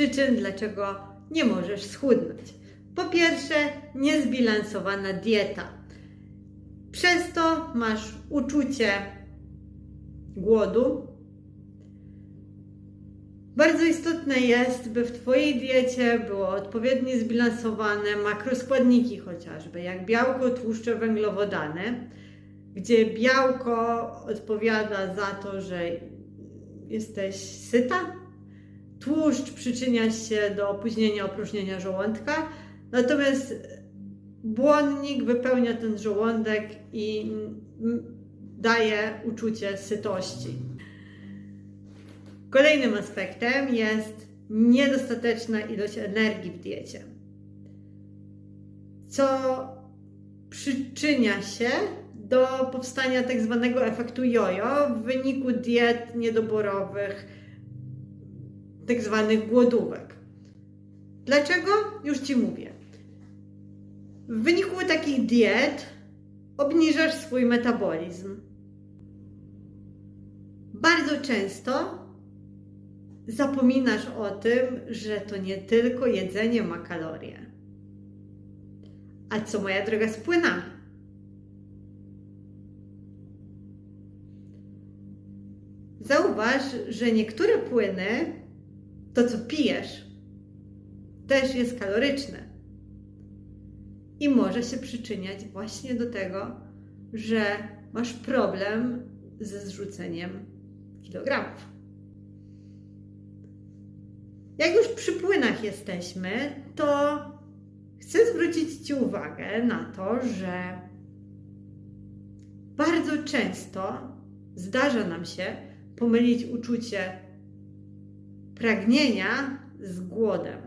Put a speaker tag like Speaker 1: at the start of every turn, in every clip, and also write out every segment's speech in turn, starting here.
Speaker 1: przyczyn, dlaczego nie możesz schudnąć. Po pierwsze, niezbilansowana dieta. Przez to masz uczucie głodu. Bardzo istotne jest, by w Twojej diecie było odpowiednio zbilansowane makroskładniki chociażby, jak białko, tłuszcze, węglowodany, gdzie białko odpowiada za to, że jesteś syta, tłuszcz przyczynia się do opóźnienia opróżnienia żołądka, natomiast błonnik wypełnia ten żołądek i daje uczucie sytości. Kolejnym aspektem jest niedostateczna ilość energii w diecie, co przyczynia się do powstania tak zwanego efektu jojo w wyniku diet niedoborowych, tak zwanych głodówek. Dlaczego? Już Ci mówię. W wyniku takich diet obniżasz swój metabolizm. Bardzo często zapominasz o tym, że to nie tylko jedzenie ma kalorie. A co moja droga z płynami? Zauważ, że niektóre płyny, to co pijesz, też jest kaloryczne. I może się przyczyniać właśnie do tego, że masz problem ze zrzuceniem kilogramów. Jak już przy płynach jesteśmy, to chcę zwrócić Ci uwagę na to, że bardzo często zdarza nam się pomylić uczucie pragnienia z głodem.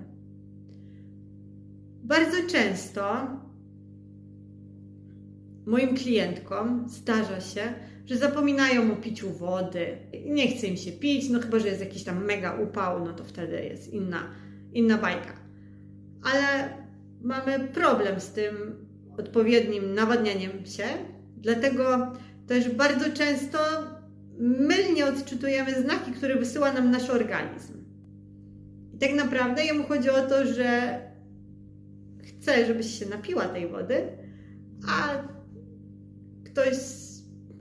Speaker 1: Bardzo często moim klientkom zdarza się, że zapominają o piciu wody nie chce im się pić, no chyba, że jest jakiś tam mega upał, no to wtedy jest inna, inna bajka. Ale mamy problem z tym odpowiednim nawadnianiem się, dlatego też bardzo często mylnie odczytujemy znaki, które wysyła nam nasz organizm. Tak naprawdę jemu chodzi o to, że chce, żebyś się napiła tej wody, a ktoś,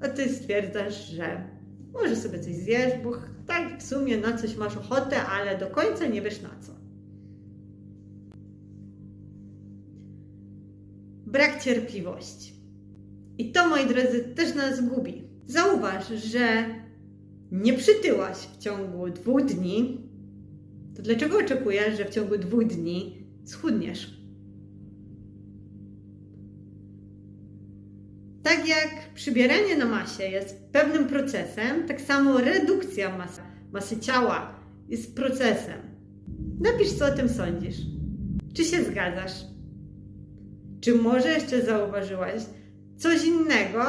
Speaker 1: a ty stwierdzasz, że może sobie coś zjesz, bo tak w sumie na coś masz ochotę, ale do końca nie wiesz na co. Brak cierpliwości. I to, moi drodzy, też nas gubi. Zauważ, że nie przytyłaś w ciągu dwóch dni, to dlaczego oczekujesz, że w ciągu dwóch dni schudniesz? Tak jak przybieranie na masie jest pewnym procesem, tak samo redukcja masy, masy ciała jest procesem. Napisz, co o tym sądzisz. Czy się zgadzasz? Czy może jeszcze zauważyłaś coś innego,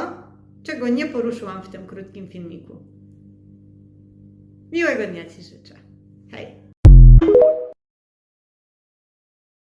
Speaker 1: czego nie poruszyłam w tym krótkim filmiku? Miłego dnia Ci życzę. Hej!